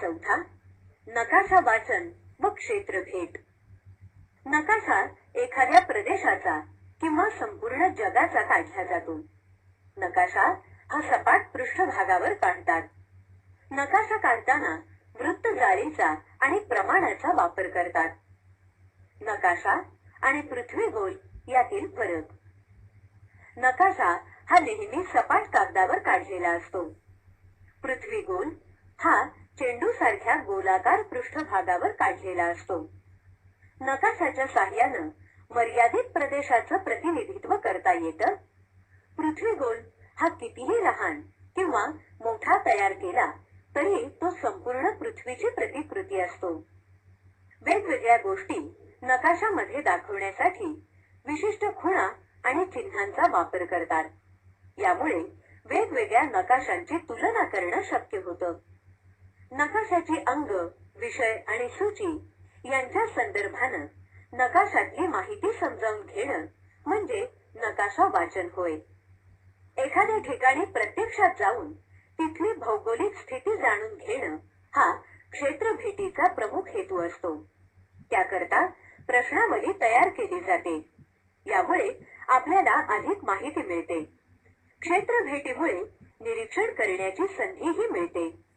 चौथा नकाशा वाचन व क्षेत्र भेट नकाशा एखाद्या प्रदेशाचा किंवा संपूर्ण जगाचा काढला जातो. नकाशा हा सपाट पृष्ठभागावर काढतात. नकाशा काढताना वृत्त जाळीचा आणि प्रमाणाचा वापर करतात. नकाशा आणि पृथ्वी गोल यातील फरक. नकाशा हा नेहमी सपाट कागदावर काढलेला असतो. पृथ्वी गोल हा चेंडू सारख्या गोलाकार पृष्ठभागावर काढलेला असतो. नकाशाच्या साह्यानं मर्यादित प्रदेशाचं प्रतिनिधित्व करता येतं. पृथ्वी गोल हा कितीही लहान किंवा मोठा तयार केला तरी तो संपूर्ण पृथ्वीची प्रतिकृती असतो. वेगवेगळ्या गोष्टी नकाशामध्ये दाखवण्यासाठी विशिष्ट खुणा आणि चिन्हांचा वापर करतात. यामुळे वेगवेगळ्या नकाशांची तुलना करणं शक्य होतं. नकाशाची अंग विषय आणि सूची यांच्या संदर्भानं नकाशातली माहिती समजावून घेणं म्हणजे नकाशा वाचन होय. एखाद्या ठिकाणी प्रत्यक्षात जाऊन तिथली भौगोलिक स्थिती जाणून घेणं हा क्षेत्र भेटीचा प्रमुख हेतू असतो. त्याकरता प्रश्नावली तयार केली जाते. यामुळे आपल्याला अधिक माहिती मिळते. क्षेत्र भेटीमुळे निरीक्षण करण्याची संधीही मिळते.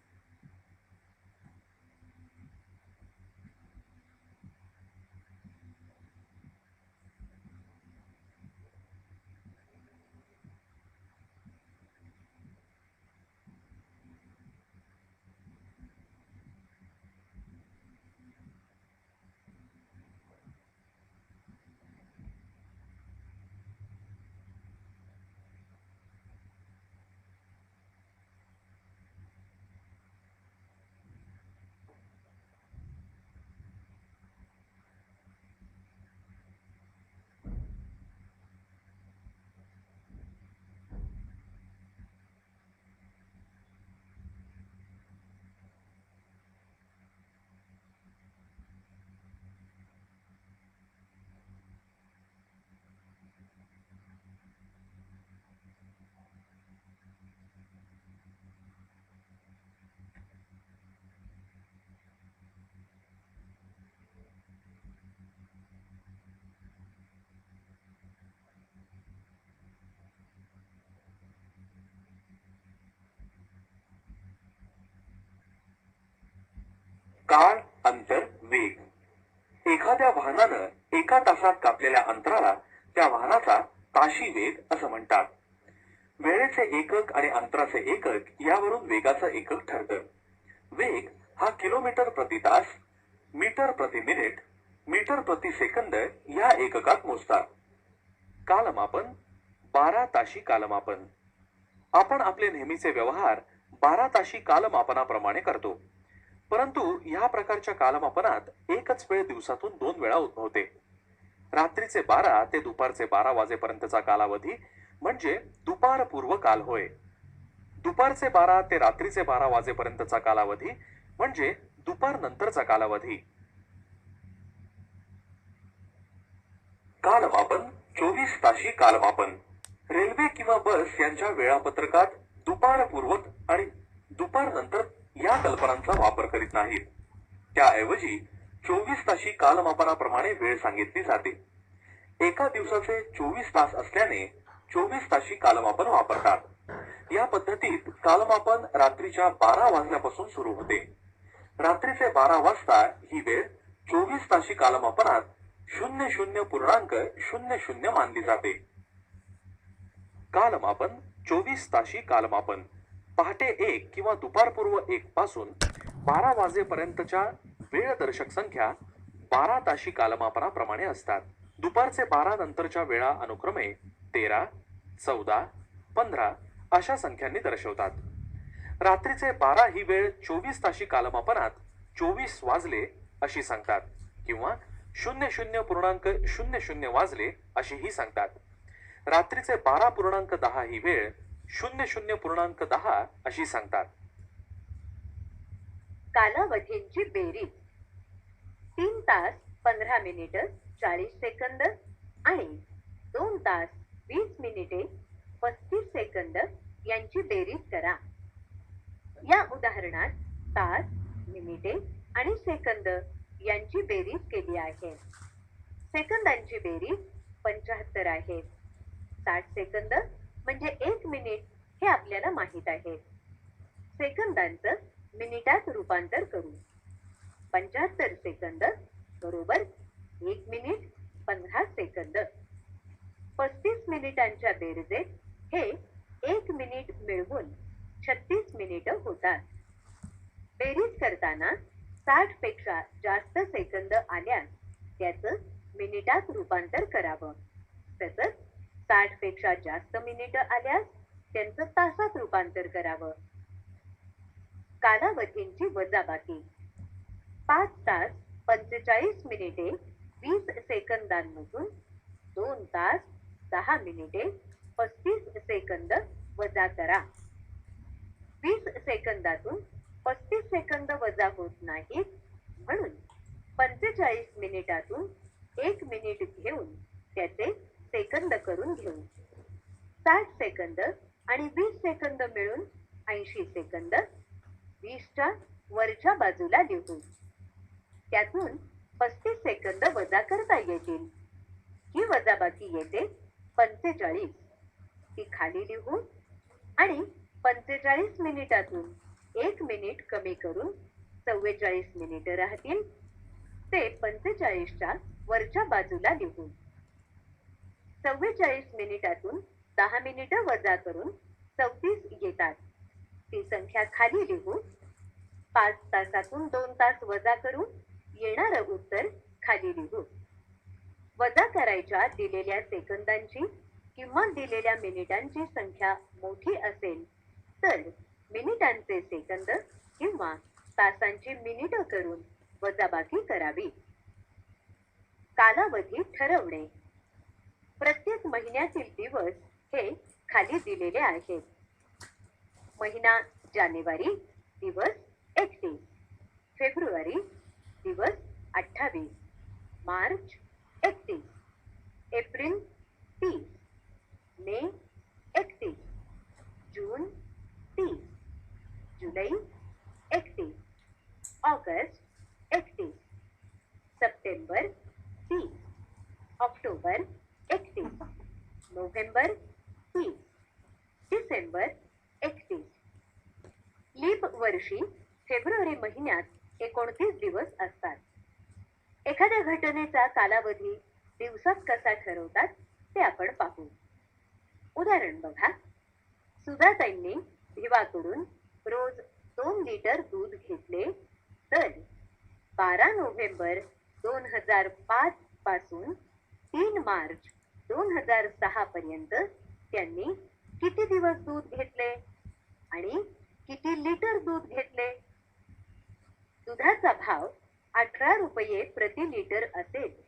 काळ अंतर वेग. एखाद्या वाहनानं एका तासात कापलेल्या अंतराला त्या वाहनाचा ताशी वेग असं म्हणतात. वेळेचे एकक आणि अंतराचे एकक यावरून वेगाचं एकक ठरतं. वेग हा किलोमीटर प्रति तास मीटर प्रति मिनिट मीटर प्रति सेकंद या एककात मोजतात. कालमापन बारा ताशी कालमापन. आपण आपले नेहमीचे व्यवहार बारा ताशी कालमापनाप्रमाणे करतो. परंतु या प्रकारच्या कालमापनात एकच वेळ दिवसातून दोन वेळा उद्भवते रात्रीचे बारा ते दुपारचे बारा वाजेपर्यंतचा कालावधी म्हणजे दुपारपूर्व काल होय. दुपारचे बारा ते रात्रीचे बारा वाजेपर्यंतचा कालावधी म्हणजे दुपार नंतरचा कालावधी. कालमापन चोवीस ताशी कालमापन. रेल्वे किंवा बस यांच्या वेळापत्रकात दुपारपूर्वक आणि दुपार नंतर या कल्पनांचा वापर करीत नाहीत त्याऐवजी चोवीस ताशी कालमापनाप्रमाणे वेळ सांगितली जाते. एका दिवसाचे चोवीस तास असल्याने चोवीस ताशी कालमापन वापरतात. या पद्धतीत कालमापन रात्रीच्या बारा वाजल्यापासून सुरू होते. रात्रीचे बारा वाजता ही वेळ चोवीस ताशी कालमापनात शून्य शून्य पूर्णांक शून्य शून्य मानली जाते. कालमापन चोवीस ताशी कालमापन. पहाटे एक किंवा दुपारपूर्व एक पासून बारा वाजेपर्यंतच्या वेळदर्शक संख्या बारा ताशी कालमापनाप्रमाणे असतात. दुपारचे बारा नंतरच्या वेळा अनुक्रमे तेरा चौदा पंधरा अशा संख्यांनी दर्शवतात. रात्रीचे बारा ही वेळ चोवीस ताशी कालमापनात चोवीस वाजले अशी सांगतात किंवा शून्य शून्य पूर्णांक शून्य शून्य वाजले अशीही सांगतात. रात्रीचे बारा पूर्णांक दहा ही वेळ शून्य शून्य पूर्णांक दहा अशी सांगतात. कालावधींची बेरीज. तीन तास पंधरा मिनिट चाळीस सेकंद आणि दोन तास वीस मिनिटे पस्तीस सेकंद यांची बेरीज करा. या उदाहरणात तास मिनिटे आणि सेकंद यांची बेरीज केली आहे. सेकंदांची बेरीज पंचाहत्तर आहे. साठ सेकंद म्हणजे एक मिनिट हे आपल्याला माहीत आहे. सेकंदांचं मिनिटात रूपांतर करू. पंच्याहत्तर सेकंद बरोबर एक मिनिट पंधरा सेकंद. पस्तीस मिनिटांच्या बेरजेत हे एक मिनिट मिळवून छत्तीस मिनिट होतात. बेरीज करताना साठपेक्षा जास्त सेकंद आल्यास त्याचं मिनिटात रूपांतर करावं. तसंच साठपेक्षा जास्त मिनिट आल्यास त्यांचं तासात रूपांतर करावं. कालावधींची वजाबाकी. पाच तास पंचेचाळीस मिनिटे वीस सेकंदांमधून दोन तास दहा मिनिटे पस्तीस सेकंद वजा करा. वीस सेकंदातून पस्तीस सेकंद वजा होत नाहीत म्हणून पंचेचाळीस मिनिटातून एक मिनिट घेऊन त्याचे सेकंद करून घेऊ. साठ सेकंद आणि वीस सेकंद मिळून ऐंशी सेकंद वीसच्या वरच्या बाजूला लिहू. त्यातून पस्तीस सेकंद वजा करता येतील. ही वजाबाकी येते पंचेचाळीस. ती खाली लिहू आणि पंचेचाळीस मिनिटातून एक मिनिट कमी करून चव्वेचाळीस मिनिट राहतील. ते पंचेचाळीसच्या वरच्या बाजूला लिहू. चव्वेचाळीस मिनिटातून दहा मिनिटं वजा करून चौतीस येतात. ती संख्या खाली लिहू पाच तासातून दोन तास वजा करून येणारं उत्तर खाली लिहू. वजा करायच्या दिलेल्या सेकंदांची किंवा दिलेल्या मिनिटांची संख्या मोठी असेल तर मिनिटांचे सेकंद किंवा तासांची मिनिटं करून वजाबाकी करावी. कालावधी ठरवणे. प्रत्येक महिन्यातील दिवस हे खाली दिलेले आहेत महिना जानेवारी दिवस एकतीस. फेब्रुवारी दिवस अठ्ठावीस. मार्च एकतीस. एप्रिल तीस. मे एकतीस जून तीस जुलै एकतीस ऑगस्ट एकतीस सप्टेंबर तीस ऑक्टोबर एकतीस नोव्हेंबर तीस डिसेंबर एकतीस. लीप वर्षी फेब्रुवारी महिन्यात एकोणतीस दिवस असतात. एखाद्या घटनेचा कालावधी दिवसात कसा ठरवतात ते आपण पाहू. उदाहरण बघा. सुधाताईंनी भिवाकडून रोज दोन लिटर दूध घेतले तर बारा नोव्हेंबर दोन हजार पाच पासून तीन मार्च दोन हजार सहा पर्यंत त्यांनी किती दिवस दूध घेतले? आणि किती लिटर दूध घेतले? दुधाचा भाव अठरा रुपये प्रति लिटर असेल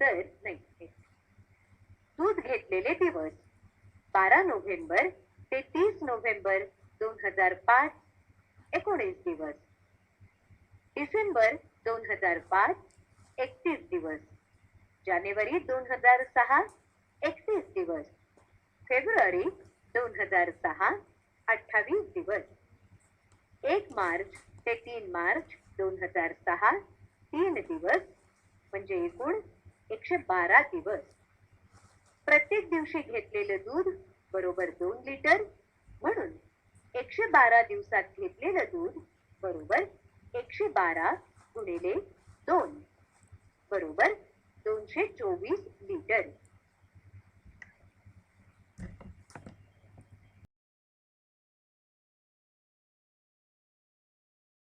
तर नाही. दूध घेतलेले दिवस बारा नोव्हेंबर ते तीस नोव्हेंबर दोन हजार पाच एकोणीस दिवस. डिसेंबर दोन हजार पाच एकतीस दिवस. जानेवारी दोन हजार सहा एकतीस दिवस. फेब्रुवारी दोन हजार सहा अठ्ठावीस दिवस. एक मार्च ते तीन मार्च दोन हजार सहा तीन दिवस म्हणजे एकूण एकशे बारा दिवस. प्रत्येक दिवशी घेतलेलं दूध बरोबर दोन लिटर म्हणून एकशे बारा दिवसात घेतलेलं दूध बरोबर एकशे बारा गुणिले दोन बरोबर दोनशे चोवीस लिटर.